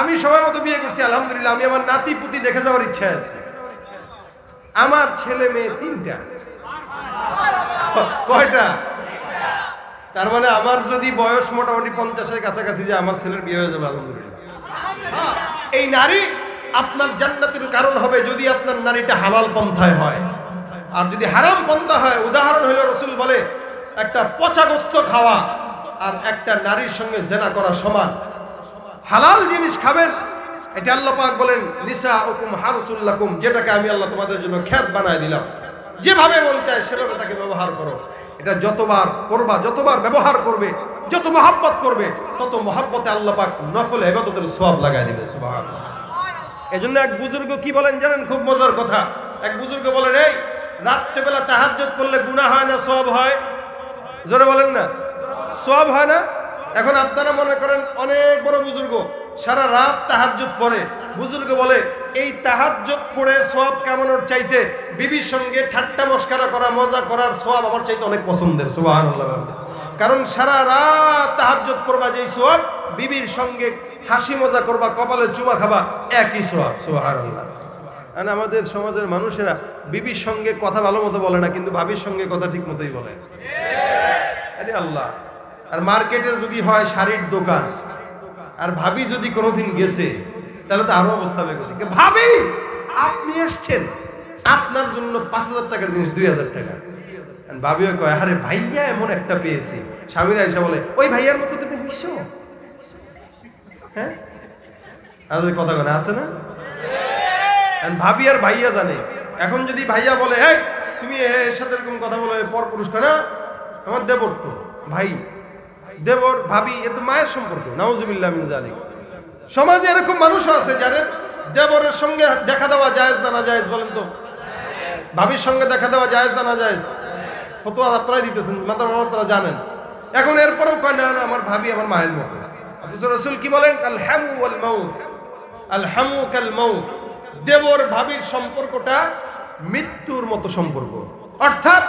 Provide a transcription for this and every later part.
আমি সময় মতো বিয়ে করছি, আলহামদুলিল্লাহ। আমি আমার নাতি পুতি দেখে যাওয়ার ইচ্ছা আছে। আমার ছেলে মেয়ে তিনটা। কয়টা? তার মানে আমার যদি বয়স মোটামুটি পঞ্চাশের কাছাকাছি যে আমার ছেলের বিয়ে হয়ে যাবে, আলহামদুলিল্লাহ। এই নারী আপনার জান্নাতের কারণ হবে যদি আপনার নারীটা হালাল পন্থায় হয়। আর যদি হারাম পন্থা হয়, উদাহরণ হলো রসুল বলে, একটা পচাগ্রস্ত খাওয়া আর একটা নারীর সঙ্গে জেনা করা সমান। হালাল জিনিস খাবেন, এটা আল্লাহ পাক বলেন নিসা হুকুম হারসুল্লাকুম, যেটাকে আমি আল্লাহ তোমাদের জন্য খ্যাত বানায় দিলাম। যেভাবে মন চায় সেভাবে তাকে ব্যবহার করো। এটা যতবার করবা, যতবার ব্যবহার করবে, যত মহাব্বত করবে, তত মহাব্বতে আল্লাহ পাক নফল হেবাদতের সব লাগাই দিবে এই জন্য এক বুজুর্গ কি বলেন জানেন? খুব মজার কথা। এক বুজুর্গ বলেন, এই, রাত্রেবেলা তাহাজ্জুদ করলে গুনাহ হয় না সব হয়? জোরে বলেন না। সব হয় না? এখন আপনারা মনে করেন অনেক বড় বুজুর্গ, সারা রাত তাহাজ্জুদ পড়ে। বুজুর্গ বলে, এই তাহাজ্জুদ পড়ে সব কামানোর চাইতে বিবির সঙ্গে ঠাট্টা মস্কারা করা, মজা করার সব আমার চাইতে অনেক পছন্দের। কারণ সারা রাত তাহাজ্জুদ পড়বা, যেই সব বিবির সঙ্গে হাসি মজা করবা, কপালে চুমা খাবা, একই সব সুবহানাল্লাহ। আর আমাদের সমাজের মানুষেরা বিবির সঙ্গে কথা ভালো মতো বলে না, কিন্তু ভাবির সঙ্গে কথা ঠিক মতোই বলে। আরে আল্লাহ। আর মার্কেটের যদি হয় শাড়ির দোকান, আর ভাবি যদি কোনোদিন গেছে, তাহলে তো আরও অবস্থা বের ভাবি, আপনি এসছেন আপনার জন্য পাঁচ হাজার টাকার জিনিস, দুই হাজার টাকা। আর ভাবিও কয়, আরে ভাইয়া, এমন একটা পেয়েছি। স্বামীরা এসে বলে, ওই ভাইয়ার মতো তুমি হইছ? হ্যাঁ? আমাদের কথা কোনো আছে না? ভাবি আর ভাইয়া জানে। এখন যদি ভাইয়া বলে, এই, তুমি এর সাথে এরকম কথা বলে পর পুরুষ না? আমার দেবর তো, ভাই। দেবর, ভাবি, এ তো মায়ের সম্পর্ক। নাউজুবিল্লাহ মিন জালিক সমাজে এরকম মানুষও আছে জানেন দেবরের সঙ্গে দেখা দেওয়া জায়েজ না না জায়েজ, বলেন তো? ভাবির সঙ্গে দেখা দেওয়া জায়েজ না না জায়েজ? ফতোয়া আপনারাই দিতেছেন মাতা আপনারা জানেন। এখন এরপরেও কয়, না না, আমার ভাবি আমার মায়ের মতো। রসুল কি বলেন? আল হ্যামু আল মাউত আল হ্যামু কাল মাউত দেবর, ভাবির সম্পর্কটা মৃত্যুর মতো সম্পর্ক। অর্থাৎ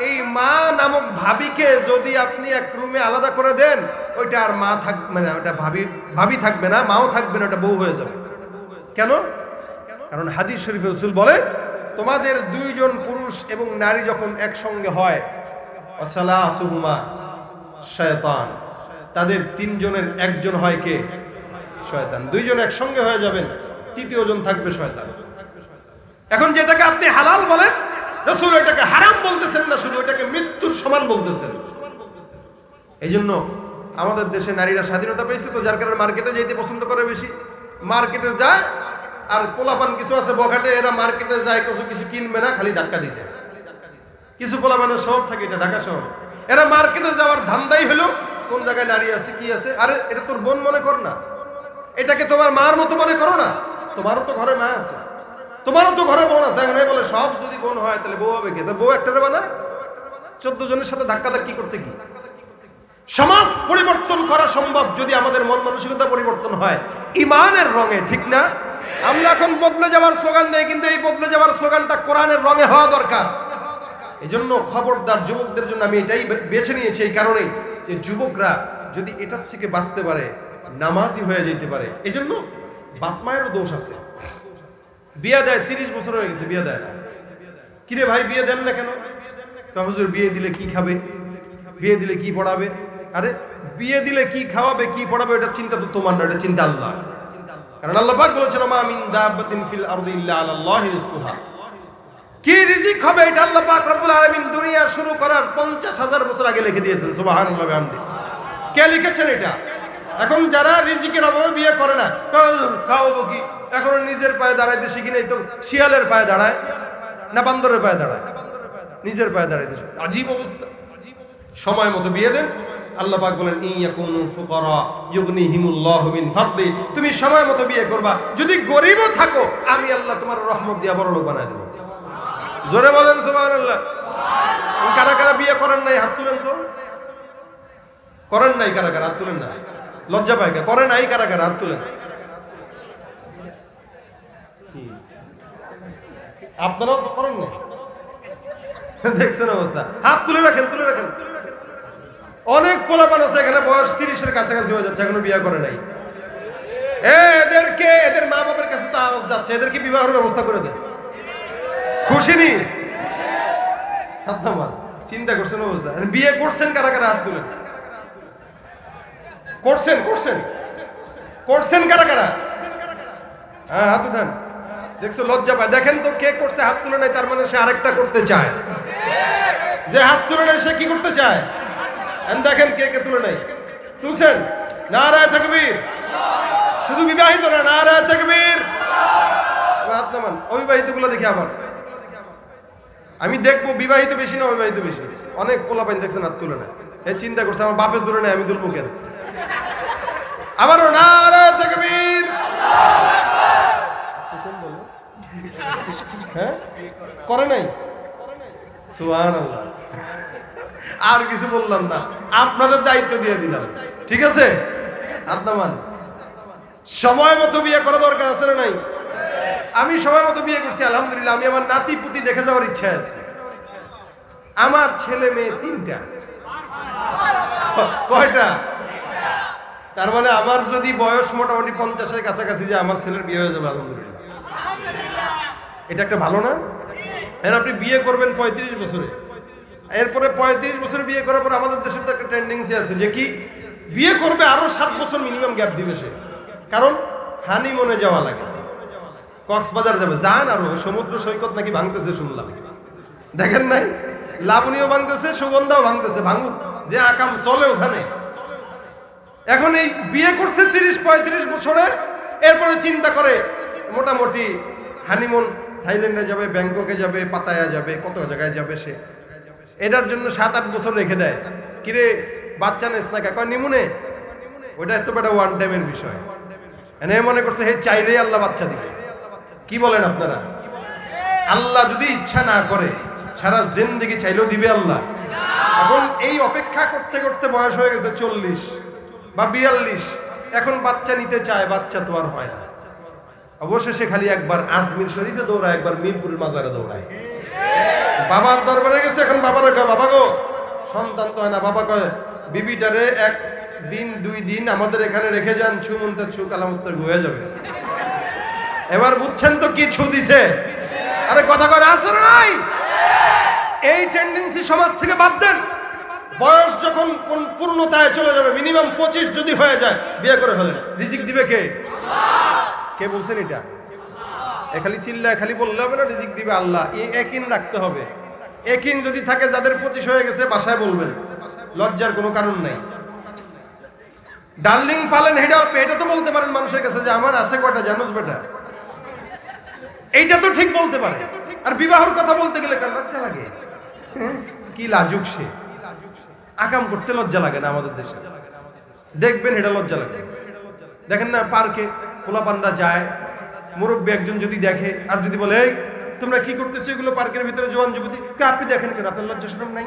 এই মা নামক ভাবিকে যদি আপনি এক রুমে আলাদা করে দেন, ওইটা আর মা থাকবে না ওটা ভাবি ভাবি থাকবে না, মাও থাকবে না ওটা বউ হয়ে যাবে। কেন? কারণ হাদিস শরীফ রসুল বলে, তোমাদের দুইজন পুরুষ এবং নারী যখন একসঙ্গে হয় শয়তান। তাদের তিনজনের একজন হয় কে? শয়তান। দুইজন একসঙ্গে হয়ে যাবেন তৃতীয় জন থাকবে শয়তান। এখন যেটাকে আপনি হালাল বলেন রসুল এটাকে হারাম বলতেছেন না, শুধু এটাকে মৃত্যুর সমান বলতেছেন। এই জন্য আমাদের দেশে নারীরা স্বাধীনতা পেয়েছে তো, যার কারণে মার্কেটে যেতে পছন্দ করে বেশি। মার্কেটে যায়, আর পোলাপান কিছু আছে বখাটে, এরা মার্কেটে যায়, কিছু কিছু কিনবে না, খালি ধাক্কা দিতে। কিছু পোলাপানের শহর থাকে এটা, ঢাকা শহর। এরা মার্কেটে যাওয়ার ধান্দাই হলো, কোন জায়গায় নারী আছে, কি আছে, আরে এটা তোর বোন মনে কর না। এটাকে তোমার মার মতো মনে করো না, তোমারও তো ঘরে মা আছে। তোমারও তো ঘরে বোন আছে, এখন বলে সব যদি বোন হয়, তাহলে বউ হবে কে? বউ একটা বানা চোদ্দ জনের সাথে ধাক্কা ধাক্কি করতে কি? সমাজ পরিবর্তন করা সম্ভব যদি আমাদের মন মানসিকতা পরিবর্তন হয়। ইমানের রঙে, ঠিক না? আমরা এখন বদলে যাওয়ার স্লোগান দেই, কিন্তু এই বদলে যাওয়ার স্লোগানটা কোরআনের রঙে হওয়া দরকার। এই জন্য খবরদার যুবকদের জন্য আমি এটাই বেছে নিয়েছি এই কারণেই যে যুবকরা যদি এটার থেকে বাঁচতে পারে, নামাজি হয়ে যেতে পারে। এই জন্য বাপ মায়েরও দোষ আছে। বিয়ে দেয়, তিরিশ বছর হয়ে গেছে বিয়ে দেয় কিরে ভাই, বিয়ে দেন না কেন? হুজুর, বিয়ে দিলে কি খাবে? বিয়ে দিলে কি পড়াবে? আরে, বিয়ে দিলে কি খাওয়াবে, কি পড়াবে এটা চিন্তা তো তোমার না এটা চিন্তা আল্লাহ কারণ আল্লাহ পাক বলেছেন মা মিন দাব্বাতিন ফিল আরদি ইল্লা আলাল্লাহি রিজকুহা। কি রিজিক হবে এটা আল্লাহ পাক রব্বুল আলামিন দুনিয়া শুরু করার 50000 বছর আগে লিখে দিয়েছেন, সুবহানাল্লাহ বিহামদি। কে লিখেছেন এটা? এখন যারা রিজিকের অভাবে বিয়ে করে না কাউ- খাওয়াবো কি? এখন নিজের পায়ে দাঁড়াইতে শিখি নাই তো শিয়ালের পায়ে দাঁড়ায় না বান্দরের পায়ে দাঁড়ায়? নিজের পায়ে দাঁড়াইতে। আজীব অবস্থা। সময় মতো বিয়ে দেন। আল্লাহ পাক বলেন ইয়াকুনু ফুকারা ইউগনিহিমুল্লাহু মিন ফাদলি। তুমি সময় মতো বিয়ে করবা। যদি গরিবও থাকো আমি আল্লাহ তোমার রহমত দিয়া বড় লোক বানায় দেব। জোরে বলেন সুবহানাল্লাহ। কারা কারা বিয়ে করেন নাই হাত তুলেন তো? করেন নাই কারা কারা হাত তুলেন না। লজ্জা পায় কে? করে নাই কারা কারা হাত তুলেন কি? আপনারাও তো করেন নাই। দেখছেন অবস্থা। হাত তুলে রাখেন তুলে রাখেন। অনেক পোলাপান আছে এখানে, বয়স তিরিশের কাছাকাছি হয়ে যাচ্ছে, এখনও বিয়ে করে নাই। এ, এদের চাচ্ছে এদেরকে বিবাহের ব্যবস্থা করে দেন। খুশি নি? চিন্তা করছেন অবস্থা। বিয়ে করছেন কারা কারা? হাত তুলে। করছেন করছেন। করছেন কারা কারা? হ্যাঁ হাত উঠান। দেখছ, লজ্জা পায়। দেখেন তো কে করছে হাত তুলে নাই, তার মানে সে আরেকটা করতে চায়। যে হাত তুলে নেয় সে কি করতে চায়? দেখেন কে কে তুলে নেয় তুলছেন? নারায় থাকবীর শুধু বিবাহিত না, নারায় থাকবীর হাত নামান অবিবাহিতগুলো দেখি আবার। আমি দেখব, বিবাহিত বেশি না অবিবাহিত বেশি। অনেক পোলাপাইন দেখছেন হাত তুলে নেয় এ চিন্তা করছে, আমার বাপের দূরে নেয় আমি তুলবো কেন? আবারও নারায় থাকবীর হ্যাঁ? করে নাই? আর কিছু বললাম না। আপনাদের দায়িত্ব দিয়ে দিলাম। ঠিক আছে? সময় মতো বিয়ে করা দরকার আছে না নাই? আমি সময় মতো বিয়ে করছি, আলহামদুলিল্লাহ। আমি আমার নাতি পুতি দেখে যাওয়ার ইচ্ছা আছে। আমার ছেলে মেয়ে তিনটা। কয়টা? তার মানে আমার যদি বয়স মোটামুটি পঞ্চাশের কাছাকাছি যে আমার ছেলের বিয়ে হয়ে যাবে, আলহামদুলিল্লাহ। এটা একটা ভালো না? এখন আপনি বিয়ে করবেন পঁয়ত্রিশ বছরে। এরপরে পঁয়ত্রিশ বছরে বিয়ে করার পর আমাদের দেশের তো একটা টেন্ডেন্সি আছে যে কি, বিয়ে করবে আরও সাত বছর মিনিমাম গ্যাপ দিবে সে। কারণ হানিমনে যাওয়া লাগে। কক্সবাজার যাবে। যান আরও সমুদ্র সৈকত নাকি ভাঙতেছে শুনলাম। দেখেন নাই? লাবণীও ভাঙতেছে, সুগন্ধাও ভাঙতেছে, ভাঙুক। যে আকাম চলে ওখানে। এখন এই বিয়ে করছে তিরিশ পঁয়ত্রিশ বছরে, এরপরে চিন্তা করে মোটামুটি হানিমুন থাইল্যান্ডে যাবে, ব্যাংককে যাবে, পাতায়া যাবে, কত জায়গায় যাবে সে? এটার জন্য সাত আট বছর রেখে দেয়। কিরে, বাচ্চা নেস না কয় নিমুনে ওইটা এত বেটা ওয়ান টাইমের বিষয়। এনে মনে করছে, হে, চাইলেই আল্লাহ বাচ্চা দিবে। কি বলেন আপনারা? আল্লাহ যদি ইচ্ছা না করে, সারা জিন্দিগি চাইলেও দিবে আল্লাহ। এখন এই অপেক্ষা করতে করতে বয়স হয়ে গেছে চল্লিশ বা বিয়াল্লিশ। এখন বাচ্চা নিতে চায়, বাচ্চা তো আর হয় না। অবশেষে খালি একবার আজমির শরীফে দৌড়ায়, একবার মিরপুরের মাজারে দৌড়ায়। বাবার দরবারে গেছে এখন বাবার কয়, বাবা গো, সন্তান তো হয় না। বাবা কয়, বিবিটারে এক দিন, দুই দিন আমাদের এখানে রেখে যান ছু মন্ত্র ছু কালামত্তর হয়ে যাবে। এবার বুঝছেন তো কি ছু দিছে? আরে কথা আছে না নাই? এই টেন্ডেন্সি সমাজ থেকে বাদ দেন। বয়স যখন পূর্ণ- পূর্ণতায় চলে যাবে মিনিমাম পঁচিশ যদি হয়ে যায়, বিয়ে করে ফেলেন। রিজিক দিবে কে? কে বলছেন এটা? খালি চিল্লায় খালি বললে হবে না, রিজিক দিবে আল্লাহ। একিন রাখতে হবে। একিন যদি থাকে, যাদের পঁচিশ হয়ে গেছে, বাসায় বলবেন। লজ্জার কোনো কারণ নাই। ডার্লিং পালেন হেডা এটা তো বলতে পারেন মানুষের কাছে যে আমার আছে কয়টা, জানোস বেটা? এইটা তো ঠিক বলতে পারে। আর বিবাহর কথা বলতে গেলে কার লজ্জা লাগে? হ্যাঁ? কি লাজুক সে। আকাম করতে লজ্জা লাগে না আমাদের দেশে। দেখবেন এটা লজ্জা লাগে। দেখেন না পার্কে পোলাপানরা যায়, মুরব্বী একজন যদি দেখে, আর যদি বলে, এই, তোমরা কি করতেছো এগুলো পার্কের ভিতরে জোয়ান যুবতী? আপনি দেখেন কেন? আপনার লজ্জা শরম নাই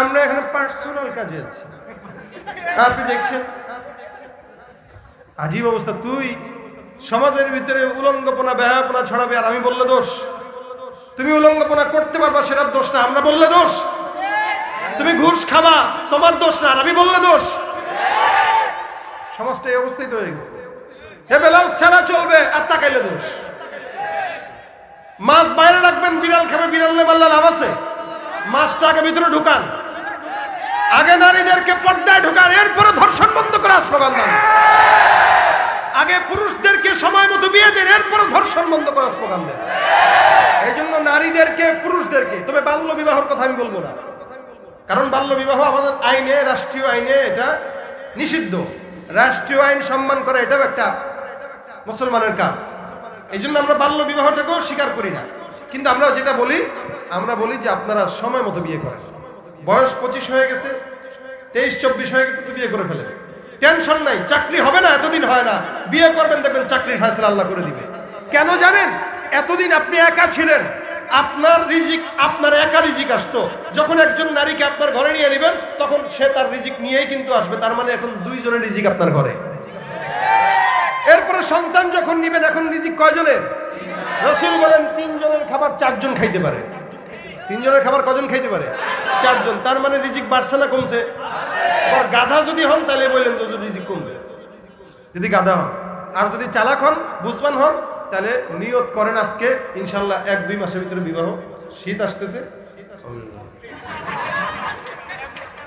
আমরা এখানে পার্সোনাল কাজে আছি? আপনি দেখছেন? আজীব অবস্থা। তুই সমাজের ভিতরে উলঙ্গপনা ব্যাহাপনা ছড়াবে আর আমি বললে দোষ। তুমি উলঙ্গপনা করতে পারবা, সেটার দোষ না। আমরা বললে দোষ। তুমি ঘুষ খাবা, তোমার দোষ না, আর আমি বললে দোষ। সমাজটা এই অবস্থায় হয়ে গেছে। হে ব্লাউজ ছাড়া চলবে আর তাকাইলে দোষ। মাছ বাইরে রাখবেন, বিড়াল খাবে, বিড়ালে মারলে লাভ আছে। মাছটা আগে ভিতরে ঢুকান। আগে নারীদেরকে পর্দায় ঢুকান, এরপরে ধর্ষণ বন্ধ করে স্লোগান দেন। আগে পুরুষদেরকে সময় মতো বিয়ে দেন, এরপরে ধর্ষণ বন্ধ করার স্লোগান দেন। এই জন্য নারীদেরকে, পুরুষদেরকে, তবে বাল্য বিবাহর কথা আমি বলব না। কারণ বাল্য বিবাহ আমাদের আইনে, রাষ্ট্রীয় আইনে এটা নিষিদ্ধ। রাষ্ট্রীয় আইন সম্মান করা এটাও একটা মুসলমানের কাজ। এই জন্য আমরা বাল্য বিবাহটাকেও স্বীকার করি না। কিন্তু আমরা যেটা বলি, আমরা বলি যে আপনারা সময় মতো বিয়ে করেন। বয়স পঁচিশ হয়ে গেছে, তেইশ, চব্বিশ হয়ে গেছে, তো বিয়ে করে ফেলেন। টেনশন নাই, চাকরি হবে না, এতদিন হয় না। বিয়ে করবেন দেখবেন চাকরির ফয়সলা আল্লাহ করে দিবে। কেন জানেন? এতদিন আপনি একা ছিলেন। আপনার রিজিক, আপনার একা রিজিক আসতো। যখন একজন নারীকে আপনার ঘরে নিয়ে নেবেন, তখন সে তার রিজিক নিয়েই কিন্তু আসবে। তার মানে এখন দুইজনের রিজিক আপনার ঘরে। এরপরে সন্তান যখন নিবেন, এখন রিজিক কয়জনের? রসুল বলেন, তিনজনের খাবার চারজন খাইতে পারে। তিনজনের খাবার কজন খাইতে পারে? চারজন। তার মানে রিজিক বাড়ছে না কমছে? গাধা যদি হন, তাহলে বললেন যে রিজিক কমবে। যদি গাধা হন। আর যদি চালাক হন, বুঝবান হন তাহলে নিয়ত করেন আজকে ইনশাল্লাহ এক দুই মাসের ভিতরে বিবাহ। শীত আসতেছে।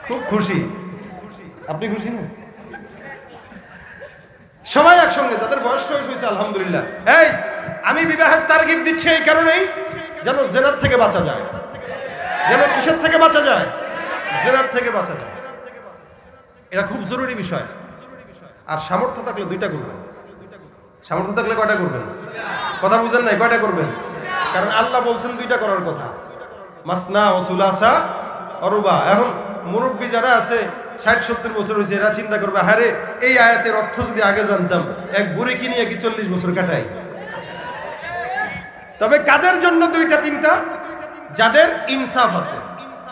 খুব খুশি। আপনি খুশি না? সবাই একসঙ্গে, যাদের বয়স টয়স হয়েছে, আলহামদুলিল্লাহ। এই, আমি বিবাহের তারগিব দিচ্ছি এই কারণেই যেন জেনার থেকে বাঁচা যায়। যেন কিসের থেকে বাঁচা যায়? জেনার থেকে বাঁচা যায়। এটা খুব জরুরি বিষয়। আর সামর্থ্য থাকলে দুইটা করবেন। সামর্থ্য থাকলে কয়টা করবেন? কথা বুঝেন নাই, কয়টা করবেন? কারণ আল্লাহ বলছেন দুইটা করার কথা। মাসনা ও সুলাসা অরুবা। এখন মুরব্বী যারা আছে, ষাট, সত্তর বছর হয়েছে, এরা চিন্তা করবে হারে এই আয়াতের অর্থ যদি আগে জানতাম, এক বুড়ি কি নিয়ে কি চল্লিশ বছর কাটাই তবে কাদের জন্য দুইটা, তিনটা? যাদের ইনসাফ আছে।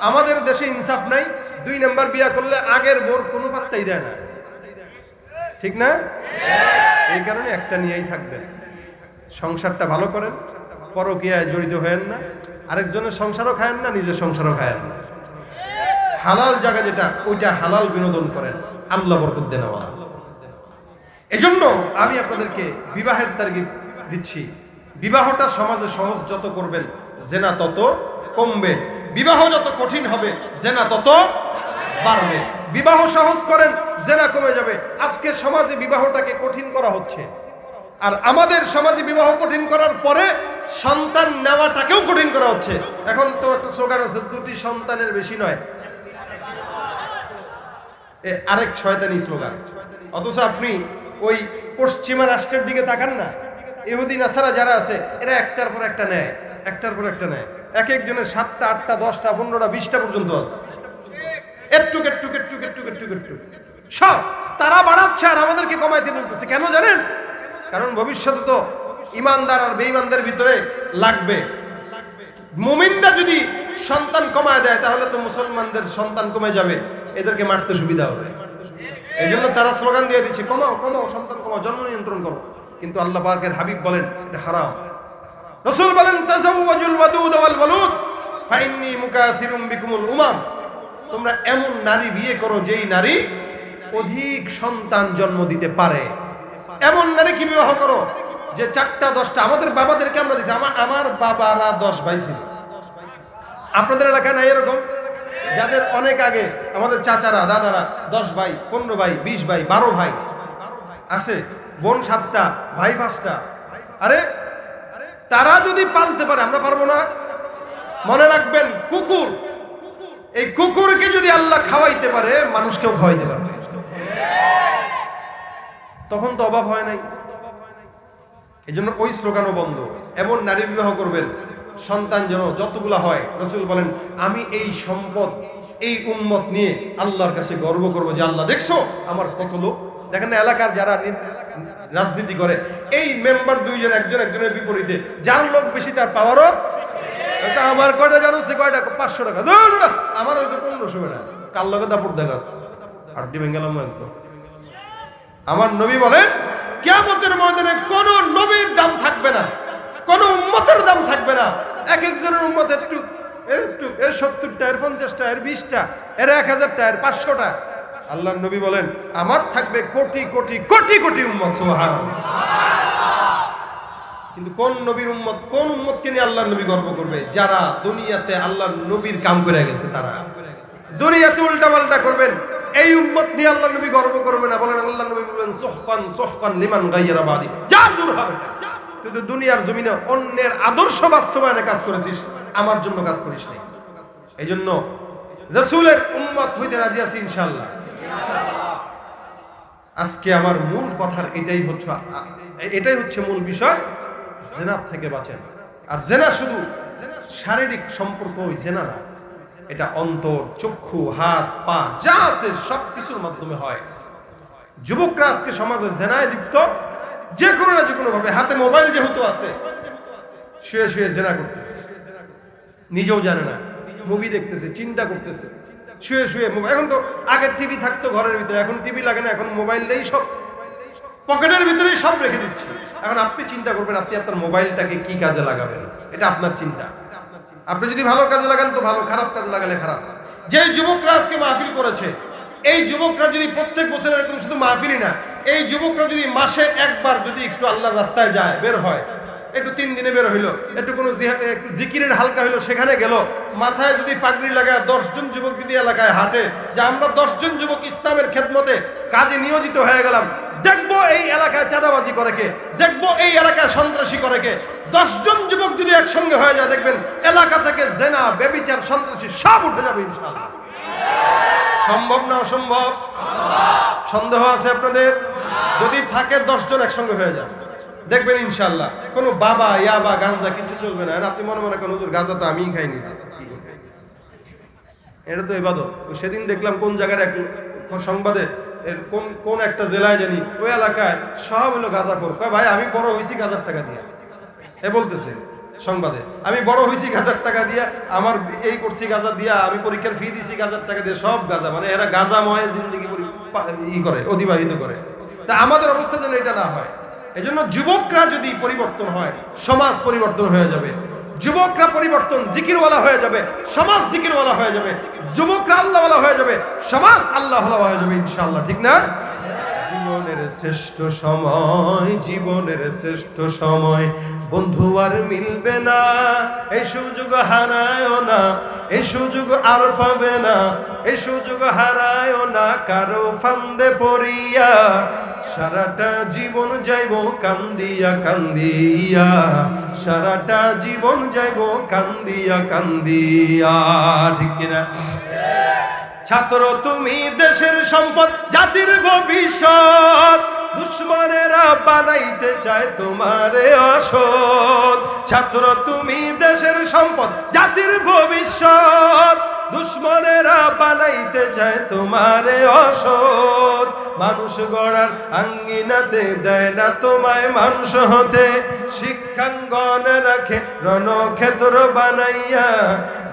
আমাদের দেশে ইনসাফ নাই, দুই নাম্বার বিয়া করলে আগের বোর কোনো পাত্তাই দেয় না। ঠিক না? এই কারণে একটা নিয়েই থাকবেন। সংসারটা ভালো করেন, পরকীয়ায় জড়িত হয়েন না, আরেকজনের সংসারও খায়েন না, নিজের সংসারও খায়েন না। হালাল জায়গা যেটা, ওইটা হালাল বিনোদন করেন আল্লাহ বরকত দেন এজন্য আমি আপনাদেরকে বিবাহের তারিখ দিচ্ছি। বিবাহটা সমাজে সহজ যত করবেন, জেনা তত কমবে। বিবাহ যত কঠিন হবে, জেনা তত বাড়বে। বিবাহ সহজ করেন, জেনা কমে যাবে। আজকে সমাজে বিবাহটাকে কঠিন করা হচ্ছে। আর আমাদের সমাজে বিবাহ কঠিন করার পরে সন্তান নেওয়াটাকেও কঠিন করা হচ্ছে। এখন তো একটা স্লোগান আছে, দুটি সন্তানের বেশি নয়। আরেক শয়তানি স্লোগান। অথচ আপনি ওই পশ্চিমা রাষ্ট্রের দিকে তাকান না। ইহুদি, নাসারা যারা আছে, এরা একটার পর একটা নেয়, একটার পর একটা নেয়। এক একজনের সাতটা, আটটা, দশটা, পনেরোটা, বিশটা পর্যন্ত আছে। একটু একটু একটু একটু একটু একটু সব তারা বাড়াচ্ছে আর আমাদেরকে কমাইতে বলতেছে। কেন জানেন? কারণ ভবিষ্যতে তো ইমানদার আর বেঈমানদের ভিতরে লাগবে। মুমিনরা যদি সন্তান কমায় দেয়, তাহলে তো মুসলমানদের সন্তান কমে যাবে। এদেরকে মারতে সুবিধা হবে। এই জন্য তারা স্লোগান দিয়ে দিচ্ছে, কমাও কমাও, সন্তান কমাও, জন্ম নিয়ন্ত্রণ করো। কিন্তু আল্লাহ পাকের হাবিব বলেন, এটা হারাম। রসুল বলেন, তাজাওয়াজুল ওয়াদুদ ওয়াল ওয়ালুদ, ফাইন্নি মুকাসিরুম বিকুমুল উমাম। তোমরা এমন নারী বিয়ে করো যেই নারী অধিক সন্তান জন্ম দিতে পারে। এমন নারী কি বিবাহ করো যে চারটা, দশটা, আমাদের বাবাদেরকে আমরা দিচ্ছি আমার আমার বাবারা দশ ভাই ছিল। আপনাদের এলাকায় নাই এরকম? যাদের অনেক আগে আমাদের চাচারা, দাদারা দশ ভাই, পনেরো ভাই, বিশ ভাই, বারো ভাই আছে, বোন সাতটা, ভাই পাঁচটা। আরে, তারা যদি পালতে পারে, আমরা পারব না। মনে রাখবেন, কুকুর এই কুকুরকে যদি আল্লাহ খাওয়াইতে পারে, মানুষকেও খাওয়াইতে পারবে। তখন তো অভাব হয় নাই। এই জন্য ওই স্লোগানও বন্ধ। এমন নারী বিবাহ করবেন, সন্তান যেন যতগুলা হয়, রসুল বলেন, আমি এই সম্পদ, এই উম্মত নিয়ে আল্লাহর কাছে গর্ব করব যে, আল্লাহ, দেখছ? আমার কত লোক? দেখেন এলাকার যারা রাজনীতি করে, এই মেম্বার দুইজন, একজন একজনের বিপরীতে, যার লোক বেশি তার পাওয়ারও আমার কয়টা জানো কয়টা? পাঁচশো টাকা। আমার হয়েছে পনেরোশো টাকা কার লগে দেখাস হাড্ডি ভেঙ্গেলাম একদম। আমার নবী বলে, কিয়ামতের ময়দানে কোন নবীর দাম থাকবে না। কোন উম্মতের দাম থাকবে না। এক একজনের উম্মত একটু, এর একটু, এর সত্তরটা, এর পঞ্চাশটা, এর বিশটা, এর এক হাজারটা, এর পাঁচশোটা। আল্লাহ নবী বলেন, আমার থাকবে কোটি কোটি কোটি কোটি উম্মত সোহান কিন্তু কোন নবীর উম্মত, কোন উম্মতকে নিয়ে আল্লাহ নবী গর্ব করবে? যারা দুনিয়াতে আল্লাহ নবীর কাম করে গেছে তারা। দুনিয়াতে উল্টা পাল্টা করবেন। এই উম্মত নিয়ে আল্লাহ নবী গর্ব করবে না। বলেন আল্লাহ নবী বলবেন, সোহকান সোহকান লিমান গাইয়ারা বাদি। যা দূর হবে। কিন্তু দুনিয়ার জমিনে অন্যের আদর্শ বাস্তবায়নে কাজ করেছিস, আমার জন্য কাজ করিস নাই। এই জন্য রসুলের উম্মত হইতে রাজি আছি ইনশাল্লাহ আজকে আমার মূল কথার এটাই হচ্ছে এটাই হচ্ছে মূল বিষয়। জেনার থেকে বাঁচেন। আর জেনা শুধু শারীরিক সম্পর্ক ওই জেনা না, এটা অন্তর, চক্ষু, হাত, পা, যা আছে সব কিছুর মাধ্যমে হয়। যুবকরা আজকে সমাজে জেনায় লিপ্ত। যে কোনো না যে কোনো ভাবে, হাতে মোবাইল যেহেতু আছে, শুয়ে শুয়ে জেনা করতেছে। নিজেও জানে না, মুভি দেখতেছে, চিন্তা করতেছে। শুয়ে শুয়ে এখন তো আগের টিভি থাকতো ঘরের ভিতরে, এখন টিভি লাগে না, এখন মোবাইলটাই সব। পকেটের ভিতরে সব রেখে দিচ্ছি। এখন আপনি চিন্তা করবেন, আপনি আপনার মোবাইলটাকে কি কাজে লাগাবেন? এটা আপনার চিন্তা। আপনি যদি ভালো কাজে লাগান তো ভালো, খারাপ কাজে লাগালে খারাপ। যে যুবকরা আজকে মাহফিল করেছে, এই যুবকরা যদি প্রত্যেক বছর এরকম শুধু মাহফিলই না, এই যুবকরা যদি মাসে একবার যদি একটু আল্লাহর রাস্তায় যায়, বের হয় একটু তিন দিনে বের হইল, একটু কোনো জিকিরের হালকা হইল, সেখানে গেল। মাথায় যদি পাগড়ি লাগায় দশজন যুবক যদি এলাকায় হাঁটে, যে আমরা দশজন যুবক ইসলামের খেদমতে কাজে নিয়োজিত হয়ে গেলাম, দেখব এই এলাকায় চাঁদাবাজি করে কে? দেখব এই এলাকায় সন্ত্রাসী করে কে? দশজন যুবক যদি একসঙ্গে হয়ে যায়, দেখবেন এলাকা থেকে জেনা, বেবিচার, সন্ত্রাসী সব উঠে যাবে সম্ভব না অসম্ভব? সন্দেহ আছে আপনাদের? যদি থাকে, দশজন একসঙ্গে হয়ে যায়। দেখবেন ইনশাল্লাহ কোনো বাবা ইয়াবা গাঞ্জা কিছু চলবে না। আপনি মনে মনে কোন হুজুর, গাঁজা তো আমিই খাই এটা তো এবাদত সেদিন দেখলাম কোন জায়গার এক সংবাদে কোন কোন একটা জেলায় জানি, ওই এলাকায় সব হলো গাঁজা কয়, ভাই, আমি বড় হয়েছি গাঁজার টাকা দিয়ে। এ বলতেছে সংবাদে, আমি বড় হয়েছি গাজার টাকা দিয়া, আমার এই করছি গাজা দিয়া, আমি পরীক্ষার ফি দিছি গাজার টাকা দিয়ে, সব গাজা। মানে এরা গাজাময় জিন্দগি ই করে, অতিবাহিত করে। তা আমাদের অবস্থা যেন এটা না হয়। এজন্য যুবকরা যদি পরিবর্তন হয়, সমাজ পরিবর্তন হয়ে যাবে। যুবকরা পরিবর্তন জিকিরওয়ালা হয়ে যাবে, সমাজ জিকিরওয়ালা হয়ে যাবে। যুবকরা আল্লাহওয়ালা হয়ে যাবে, সমাজ আল্লাহওয়ালা হয়ে যাবে, ইনশাআল্লাহ, ঠিক না? জীবনের শ্রেষ্ঠ সময়, জীবনের শ্রেষ্ঠ সময়। বন্ধু আর মিলবে না, এই সুযোগ হারায় না, এই সুযোগ আর পাবে না, এই সুযোগ হারায় না, কারও ফান্দে পড়িয়া সারাটা জীবন যাইব কান্দিয়া কান্দিয়া, সারাটা জীবন যাইব কান্দিয়া কান্দিয়া, ঠিক কিনা? ছাত্র, তুমি দেশের সম্পদ, জাতির ভবিষ্যৎ। দুশ্মনেরা বানাইতে চায় তোমারে অসৎ। ছাত্র, তুমি দেশের সম্পদ, জাতির ভবিষ্যৎ। দুশ্মনেরা বানাইতে চায় তোমারে অসৎ। মানুষ গড়ার আঙ্গিনাতে দেয় না তোমায় মানুষ হতে। শিক্ষাঙ্গন রাখে রণক্ষেত্র বানাইয়া।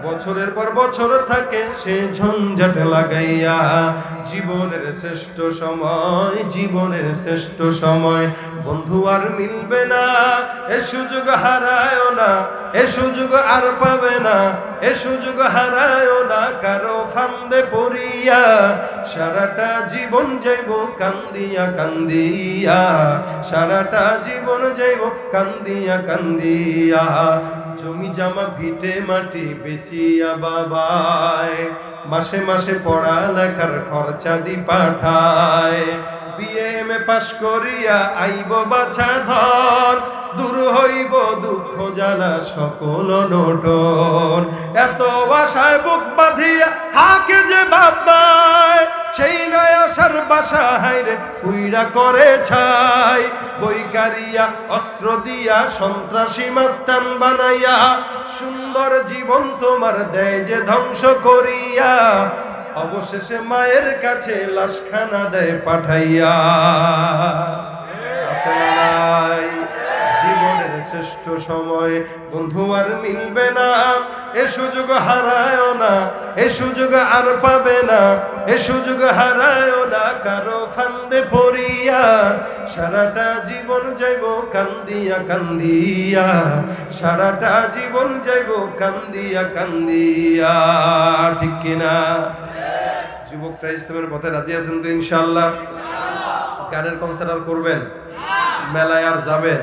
বছরের পর বছর থাকে সে ঝঞ্ঝাট লাগাইয়া। জীবনের শ্রেষ্ঠ সময়, জীবনের শ্রেষ্ঠ সময়। বন্ধু আর মিলবে না, এ সুযোগ হারায় না, এ সুযোগ আর পাবে না, এ সুযোগ হারায় না কারও ফান্দে পড়িয়া, সারাটা জীবন যাইব কান্দিয়া কান্দিয়া, সারাটা জীবন যাইব কান্দিয়া কান্দিয়া। জমি জামা ভিটে মাটি বেচিয়া বাবায়, মাসে মাসে পড়া লেখার খরচা দি পাঠায়। বিএ এম এ পাশ করিয়া আইব বাছা ধন, দূর হইব দুঃখ জ্বালা সকল নোটন। এত আশায় বুক বাঁধিয়া থাকে যে বাপায় সেই নয় আশার বাসা হাইরে উইরা করে ছাই। বইকারিয়া অস্ত্র দিয়া, সন্ত্রাসী মাস্তান বানাইয়া, সুন্দর জীবন তোমার দেয় যে ধ্বংস করিয়া। অবশেষে মায়ের কাছে লাশখানা দেয় পাঠাইয়া আসলে নাই? শ্রেষ্ঠ সময়। বন্ধু আর মিলবে না, এ সুযোগ হারায় না, এ সুযোগ আর পাবে না, এ সুযোগ হারায় না। কারও ফান্দে পড়িয়া সারাটা জীবন যাইব কান্দিয়া কান্দিয়া, সারাটা জীবন যাইব কান্দিয়া কান্দিয়া। ঠিক কিনা? যুবকরা ইসলামের পথে রাজি আছেন তো ইনশাল্লাহ গানের কনসার্ট আর করবেন? মেলায় আর যাবেন?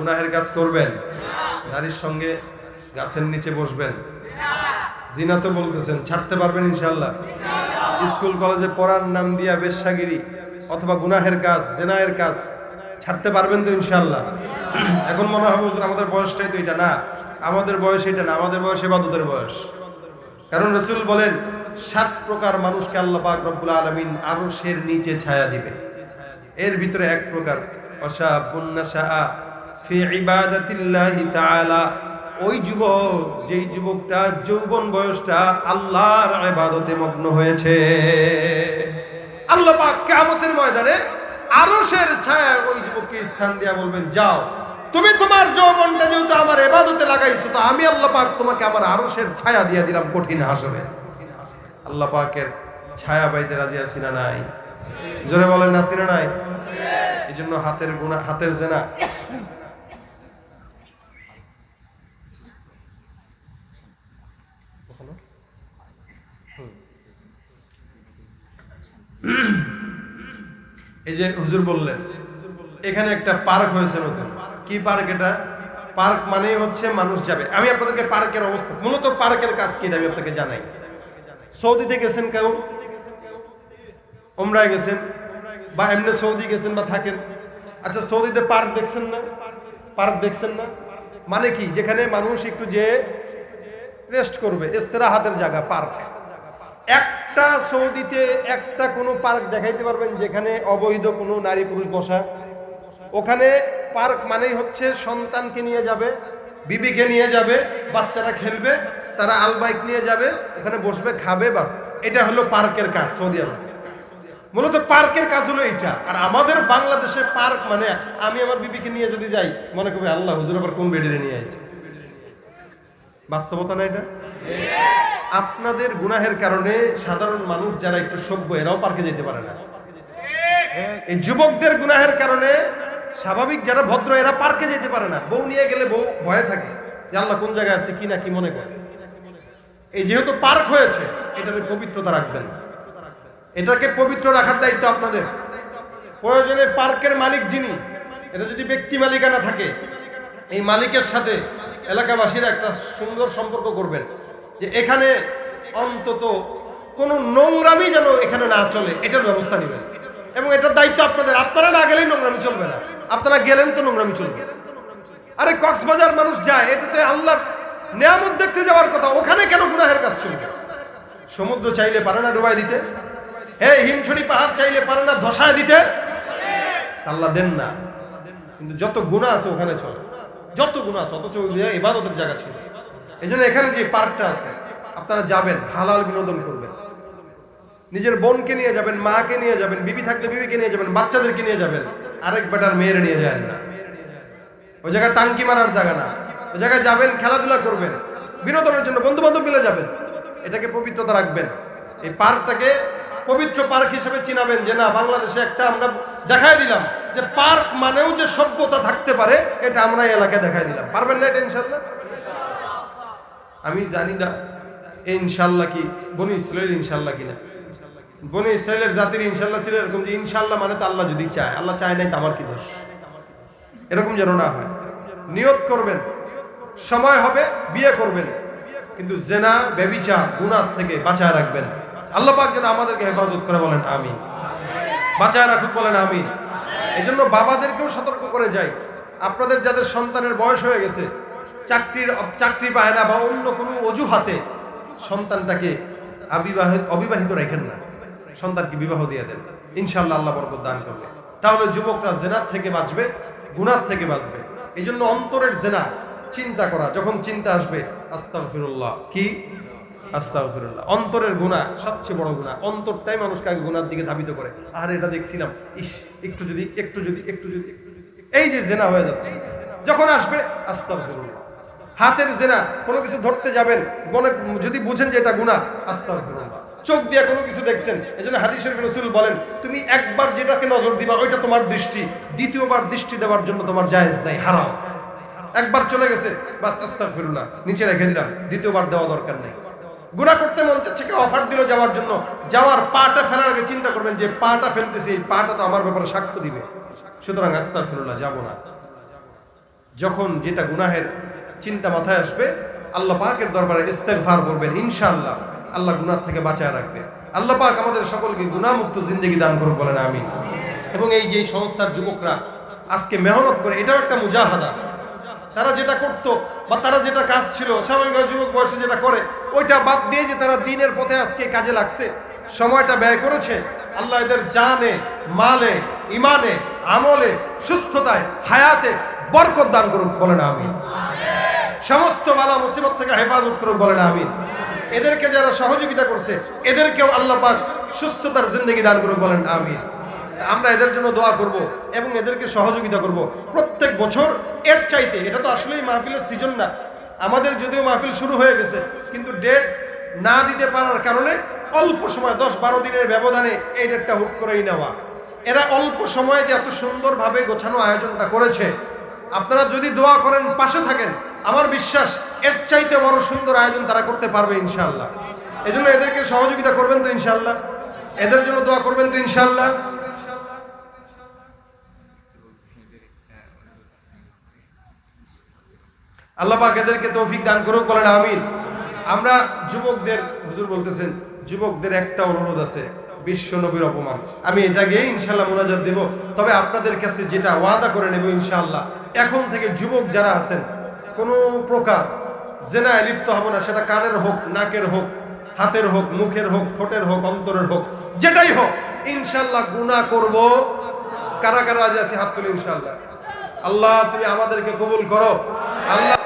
গুনাহের কাজ করবেন, নারীর সঙ্গে গাছের নিচে বসবেন। জিনা তো বলতেছেন, ছাড়তে পারবেন ইনশাল্লাহ স্কুল, কলেজে পড়ার নাম দিয়া বেশ্যাগিরি অথবা গুনাহের কাজ, জেনায়ের কাজ, ছাড়তে পারবেন তো ইনশাল্লাহ এখন মনে হবে আমাদের বয়সটাই তো এটা না। আমাদের বয়স এটা না, আমাদের বয়স এবাদতের বয়স। কারণ রসুল বলেন, সাত প্রকার মানুষকে আল্লাহ পাক রব্বুল আলমিন আরও সের নিচে ছায়া দিবে এর ভিতরে এক প্রকার অশাবুন্নাশা ওই যুবক, যেই যুবকটা যৌবন বয়সটা আল্লাহর ইবাদতে মগ্ন হয়েছে। আল্লাহ পাক কিয়ামতের ময়দানে আরশের ছায়া ওই যুবককে স্থান দিয়া বলবেন, যাও, তুমি তোমার যৌবনটা যেহেতু আমার এবাদতে লাগাইছো, তো আমি আল্লাহ পাক তোমাকে আমার আরশের ছায়া দিয়া দিলাম কঠিন হাসরে। আল্লাহ পাকের ছায়া পাইতে রাজি আছি না নাই? জোরে বলেন না নাই? এই জন্য হাতের গুণা হাতের জেনা। এই যে হুজুর বললেন, এখানে একটা পার্ক হয়েছে নতুন। কি পার্ক এটা? পার্ক মানে হচ্ছে মানুষ যাবে। আমি আপনাদেরকে পার্কের অবস্থা, মূলত পার্কের কাজ কি আমি আপনাকে জানাই। সৌদিতে গেছেন কেউ? ওমরায় গেছেন? বা এমনি সৌদি গেছেন বা থাকেন? আচ্ছা সৌদিতে পার্ক দেখছেন না? পার্ক দেখছেন না? মানে কি? যেখানে মানুষ একটু যে রেস্ট করবে হাতের জায়গা, পার্ক। একটা সৌদিতে একটা কোনো পার্ক দেখাইতে পারবেন যেখানে অবৈধ কোনো নারী পুরুষ বসা। ওখানে পার্ক মানেই হচ্ছে সন্তানকে নিয়ে যাবে, বিবিকে নিয়ে যাবে, বাচ্চারা খেলবে, তারা আলবাইক নিয়ে যাবে, ওখানে বসবে, খাবে, বাস। এটা হলো পার্কের কাজ সৌদি আরব। মূলত পার্কের কাজ হলো এটা আর আমাদের বাংলাদেশে পার্ক মানে আমি আমার বিবিকে নিয়ে যদি যাই, মনে করবে, আল্লাহ, হুজুর আবার কোন বেডে নিয়ে আইছে? বাস্তবতা না এটা? আপনাদের গুনাহের কারণে সাধারণ মানুষ যারা একটু সভ্য, এরাও পার্কে যেতে পারে না। এই যুবকদের গুনাহের কারণে স্বাভাবিক যারা ভদ্র, এরা পার্কে যেতে পারে না। বউ নিয়ে গেলে বউ ভয়ে থাকে আল্লাহ কোন জায়গায় আসছে, কি না, কি মনে করে। এই যেহেতু পার্ক হয়েছে এটাতে পবিত্রতা রাখবেন। এটাকে পবিত্র রাখার দায়িত্ব আপনাদের। প্রয়োজনে পার্কের মালিক যিনি, এটা যদি ব্যক্তি মালিকানা থাকে, এই মালিকের সাথে এলাকাবাসীরা একটা সুন্দর সম্পর্ক করবেন। যে এখানে অন্তত কোনো নোংরামি যেন এখানে না চলে, এটার ব্যবস্থা নেবেন। এবং এটার দায়িত্ব আপনাদের। আপনারা না গেলেই নোংরামি চলবে না। আপনারা গেলেন তো নোংরামি চলবে। আরে কক্সবাজার মানুষ যায়, এটাতে আল্লাহর নিয়ামত দেখতে যাওয়ার কথা। ওখানে কেন গুনাহের কাজ চলবে? সমুদ্র চাইলে পারে না ডুবাই দিতে। হে হিমছড়ি পাহাড় চাইলে পারে না ধসায় দিতে। আল্লাহ দেন না। কিন্তু যত গুণা আছে ওখানে চলে। যত গুণা আছে, অথচ জায়গায় ইবাদতের জায়গা ছিল। এই জন্য এখানে যে পার্কটা আছে, আপনারা যাবেন, হালাল বিনোদন করবেন। নিজের বোনকে নিয়ে যাবেন, মাকে নিয়ে যাবেন, বিবি থাকলে বিবিকে নিয়ে যাবেন, বাচ্চাদেরকে নিয়ে যাবেন, আরেক বেটার মেয়ের নিয়ে যাবেন না। ওই জায়গায় টাঙ্কি মারার জায়গা না। ওই জায়গায় যাবেন, খেলাধুলা করবেন, বিনোদনের জন্য বন্ধু বান্ধব মিলে যাবেন। এটাকে পবিত্রতা রাখবেন। এই পার্কটাকে পবিত্র পার্ক হিসেবে চিনাবেন যে, না, বাংলাদেশে একটা আমরা দেখাই দিলাম যে পার্ক মানেও যে সভ্যতা থাকতে পারে, এটা আমরা এলাকায় দেখাই দিলাম। পারবেন না এটা ইনশাল্লাহ আমি জানি না ইনশাল্লাহ কি, বনি ইসরায়েল ইনশাল্লাহ কিনা। বনি ইসরায়েলের জাতির ইনশাল্লাহ ছিল এরকম যে ইনশাল্লাহ মানে তো আল্লাহ যদি চায়, আল্লাহ চায় নাই তো আমার কি দোষ? এরকম যেন না হয়। নিয়ত করবেন, সময় হবে, বিয়ে করবেন, কিন্তু জেনা বেবিচা গুনার থেকে বাঁচায় রাখবেন। আল্লাহ পাক যেন আমাদেরকে হেফাজত করে বলেন আমি বাঁচায় রাখুক বলেন আমি এই জন্য বাবাদেরকেও সতর্ক করে যাই। আপনাদের যাদের সন্তানের বয়স হয়ে গেছে চাকরির চাকরি পায় না বা অন্য কোনো অজুহাতে সন্তানটাকে অবিবাহিত অবিবাহিত রেখেন না। সন্তানকে বিবাহ দিয়ে দেন। ইনশাল্লাহ আল্লাহ বরকত দান করবে। তাহলে যুবকরা জেনার থেকে বাঁচবে, গুনার থেকে বাঁচবে। এই জন্য অন্তরের জেনা চিন্তা করা, যখন চিন্তা আসবে, আস্তাগফিরুল্লাহ। কি? আস্তাগফিরুল্লাহ। অন্তরের গুনাহ সবচেয়ে বড় গুনাহ অন্তরটাই মানুষকে আগে গুনার দিকে ধাবিত করে। আর এটা দেখছিলাম। ইস একটু যদি একটু যদি একটু যদি। এই যে জেনা হয়ে যাচ্ছে। যখন আসবে, আস্তাগফিরুল্লাহ। হাতের জেনা, কোনো কিছু ধরতে যাবেন, মনে, যদি বুঝেন যে এটা গুনাহ, আস্তাগফিরুল্লাহ। চোখ দিয়ে কোনো কিছু দেখছেন এই জন্য হাদিস শরীফ রসুল বলেন, তুমি একবার যেটাকে নজর দিবা, ওইটা তোমার দৃষ্টি, দ্বিতীয়বার দৃষ্টি দেওয়ার জন্য তোমার জায়েজ নাই, হারাম। একবার চলে গেছে, বাস আস্তাগফিরুল্লাহ, নিচে রেখে দিলাম, দ্বিতীয়বার দেওয়া দরকার নেই। গুণা করতে মন চাচ্ছে, কেউ অফার দিল যাওয়ার জন্য, যাওয়ার পাটা ফেলার আগে চিন্তা করবেন যে পাটা ফেলতেছি, এই পাটা তো আমার ব্যাপারে সাক্ষ্য দিবে। সুতরাং আস্তাগফিরুল্লাহ, যাব না। যখন যেটা গুনাহের চিন্তা মাথায় আসবে। আল্লাহ পাকের দরবারে ইস্তেগফার করবেন, ইনশাআল্লাহ। আল্লাহ গুনার থেকে বাঁচায় রাখবে। আল্লাহ পাক আমাদের সকলকে গুণামুক্ত জিন্দগি দান করুক বলেন আমি এবং এই যে সংস্থার যুবকরা, আজকে মেহনত করে, এটাও একটা মুজাহাদা। তারা যেটা করত বা তারা যেটা কাজ ছিল স্বাভাবিকভাবে যুবক বয়সে যেটা করে, ওইটা বাদ দিয়ে যে তারা দিনের পথে আজকে কাজে লাগছে, সময়টা ব্যয় করেছে, আল্লাহ এদের জানে, মালে ইমানে আমলে, সুস্থতায়, হায়াতে বরকত দান করুক বলেন, আমিন। সমস্ত বালা মুসিবত থেকে হেফাজত করুক বলেন, আমিন। এদেরকে যারা সহযোগিতা করছে, এদেরকেও আল্লাহ পাক সুস্থতার জিন্দগি দান করুক বলেন, আমিন। আমরা এদের জন্য দোয়া করব এবং এদেরকে সহযোগিতা করব। প্রত্যেক বছর এর চাইতে, এটা তো আসলেই মাহফিলের সিজন না। আমাদের যদিও মাহফিল শুরু হয়ে গেছে, কিন্তু ডেট না দিতে পারার কারণে অল্প সময়, দশ বারো দিনের ব্যবধানে এই ডেটটা হুট করেই নেওয়া। এরা অল্প সময়ে যে এত সুন্দরভাবে গোছানো আয়োজনটা করেছে, আপনারা যদি দোয়া করেন, পাশে থাকেন আমার বিশ্বাস, এর চাইতে বড় সুন্দর আয়োজন তারা করতে পারবে ইনশাআল্লাহ। এজন্য এদেরকে সহযোগিতা করবেন তো ইনশাআল্লাহ। এদের জন্য দোয়া করবেন তো ইনশাল্লাহ আল্লাহ পাক এদেরকে তৌফিক দান করুক, বলেন আমিন। আমরা যুবকদের, হুজুর বলতেছেন, যুবকদের একটা অনুরোধ আছে, বিশ্ব নবীর অপমান। আমি এটাকে ইনশাল্লাহ মোনাজাত দেব। তবে আপনাদের কাছে যেটা ওয়াদা করে নেব ইনশাল্লাহ এখন থেকে যুবক যারা আছেন কোনো প্রকার জেনায় লিপ্ত হব না, সেটা কানের হোক, নাকের হোক, হাতের হোক, মুখের হোক, ঠোঁটের হোক, অন্তরের হোক, যেটাই হোক ইনশাল্লাহ গুণা করব। কারা কারা রাজি আছি? হাত তুলি ইনশাল্লাহ আল্লাহ, তুমি আমাদেরকে কবুল করো। আল্লাহ